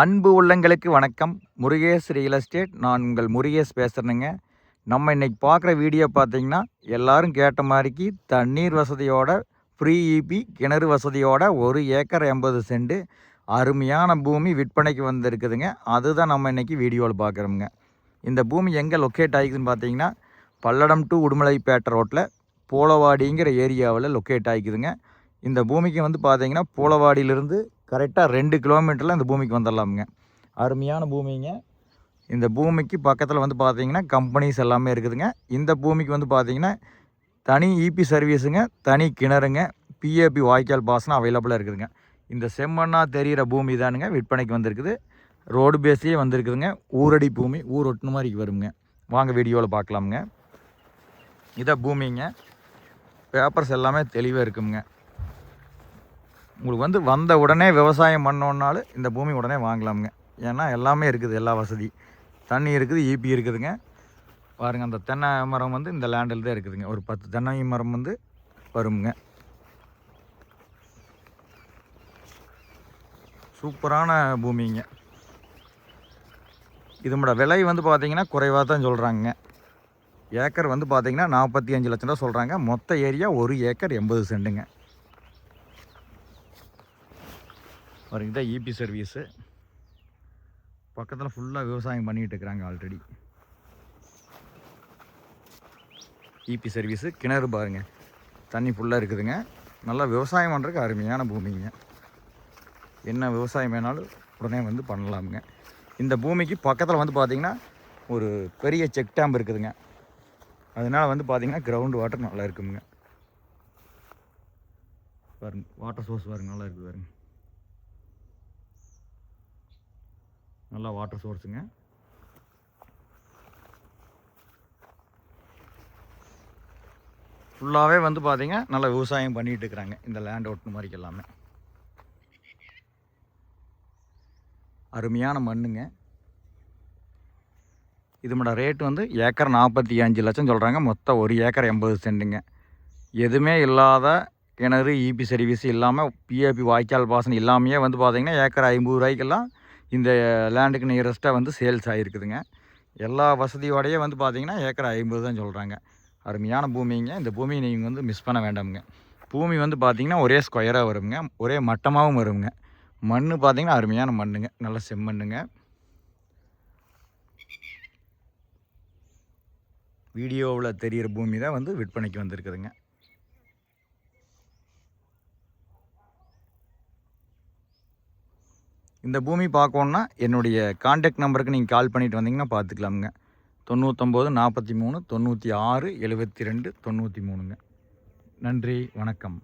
அன்பு உள்ளங்களுக்கு வணக்கம். முருகேஷ் ரியல் எஸ்டேட் நான் உங்கள் முருகேஷ் பேசுகிறேனுங்க நம்ம இன்றைக்கி பார்க்குற வீடியோ பார்த்தீங்கன்னா எல்லோரும் கேட்ட மாதிரிக்கு தண்ணீர் வசதியோட ஃப்ரீ இபி கிணறு வசதியோட ஒரு ஏக்கர் எண்பது சென்ட் அருமையான பூமி விற்பனைக்கு வந்திருக்குதுங்க. அதுதான் நம்ம இன்றைக்கி வீடியோவில் பார்க்குறோமுங்க. இந்த பூமி எங்கே லொக்கேட் ஆகிக்குதுன்னு பார்த்தீங்கன்னா பல்லடம் டு உடுமலைப்பேட்டை ரோட்டில் போலவாடிங்கிற ஏரியாவில் லொக்கேட் ஆகிக்குதுங்க. இந்த பூமிக்கு வந்து பார்த்தீங்கன்னா பூலவாடியிலிருந்து கரெக்டாக ரெண்டு கிலோமீட்டரில் இந்த பூமிக்கு வந்துடலாமுங்க. அருமையான பூமிங்க. இந்த பூமிக்கு பக்கத்தில் வந்து பார்த்தீங்கன்னா கம்பெனிஸ் எல்லாமே இருக்குதுங்க. இந்த பூமிக்கு வந்து பார்த்தீங்கன்னா தனி இபி சர்வீஸுங்க தனி கிணறுங்க பிஏபி வாய்க்கால் பாசனம் அவைலபிளாக இருக்குதுங்க. இந்த செம்மண்ணாக தெரிகிற பூமி தானுங்க விற்பனைக்கு வந்திருக்குது. ரோடு பேஸ்லேயே வந்திருக்குதுங்க. ஊரடி பூமி ஊர் ஒட்டின மாதிரி வருங்க. வாங்க வீடியோவில் பார்க்கலாமுங்க இதை பூமிங்க. பேப்பர்ஸ் எல்லாமே தெளிவாக இருக்குங்க உங்களுக்கு வந்து வந்த உடனே விவசாயம் பண்ணோன்னாலும் இந்த பூமி உடனே வாங்கலாமுங்க. ஏன்னா எல்லாமே இருக்குது எல்லா வசதி. தண்ணி இருக்குது ஈபி இருக்குதுங்க. பாருங்கள் அந்த தென்னை மரம் வந்து இந்த லேண்டில் தான் இருக்குதுங்க. ஒரு பத்து தென்னை மரம் வந்து வருங்க சூப்பரான பூமிங்க. இதோட விலை வந்து பார்த்தீங்கன்னா குறைவாக தான் சொல்கிறாங்க ஏக்கர் வந்து பார்த்தீங்கன்னா நாற்பத்தி அஞ்சு லட்சம் ரூபா சொல்கிறாங்க மொத்த ஏரியா ஒரு ஏக்கர் எண்பது சென்ட்டுங்க. பாருங்க தான் இபி சர்வீஸு பக்கத்தில் ஃபுல்லாக விவசாயம் பண்ணிகிட்டு இருக்கிறாங்க ஆல்ரெடி இபி சர்வீஸு கிணறு பாருங்க. தண்ணி ஃபுல்லாக இருக்குதுங்க. நல்லா விவசாயம் பண்ணுறதுக்கு அருமையான பூமிங்க. என்ன விவசாயம் வேணாலும் உடனே வந்து பண்ணலாமுங்க. இந்த பூமிக்கு பக்கத்தில் வந்து பார்த்திங்கன்னா ஒரு பெரிய செக் டேம் இருக்குதுங்க. அதனால் வந்து பார்த்திங்கன்னா கிரவுண்ட் வாட்டர் நல்லா இருக்குங்க பாருங்க வாட்டர் சோர்ஸ் பாருங்க நல்லா இருக்குது பாருங்க. நல்லா வாட்டர் சோர்ஸுங்க ஃபுல்லாகவே வந்து பார்த்திங்க நல்லா விவசாயம் பண்ணிகிட்டு இருக்கிறாங்க. இந்த லேண்ட் ஓட்டுன மாதிரிக்கு எல்லாமே. அருமையான மண்ணுங்க. இதோட ரேட் வந்து ஏக்கர் நாற்பத்தி அஞ்சு லட்சம் சொல்கிறாங்க மொத்தம் ஒரு ஏக்கர் எண்பது சென்ட்டுங்க. எதுவுமே இல்லாத கிணறு இபி சர்வீஸ் இல்லாமல் பிஏபி வாய்க்கால் பாசனம் இல்லாமையே வந்து பார்த்தீங்கன்னா ஏக்கர் ஐம்பது ரூபாய்க்கெல்லாம் இந்த லேண்டுக்கு நியரஸ்ட்டாக வந்து சேல்ஸ் ஆகிருக்குதுங்க எல்லா வசதியோடையே வந்து பார்த்தீங்கன்னா ஏக்கர் ஐம்பது தான் சொல்கிறாங்க அருமையான பூமிங்க. இந்த பூமியை நீங்கள் வந்து மிஸ் பண்ண வேண்டாமுங்க. பூமி வந்து பார்த்திங்கன்னா ஒரே ஸ்கொயராக வருங்க. ஒரே மட்டமாகவும் வருங்க. மண் பார்த்திங்கன்னா அருமையான மண்ணுங்க. நல்ல செம்மண்ணுங்க. வீடியோவில் தெரிகிற பூமி தான் வந்து விற்பனைக்கு வந்திருக்குதுங்க. இந்த பூமி பார்க்கணுன்னா என்னுடைய காண்டாக்ட் நம்பருக்கு நீங்கள் கால் பண்ணிட்டு வந்தீங்கன்னா பார்த்துக்கலாமுங்க. தொண்ணூத்தொம்பது நாற்பத்தி மூணு தொண்ணூற்றி ஆறு எழுபத்தி ரெண்டு தொண்ணூற்றி மூணுங்க. நன்றி வணக்கம்.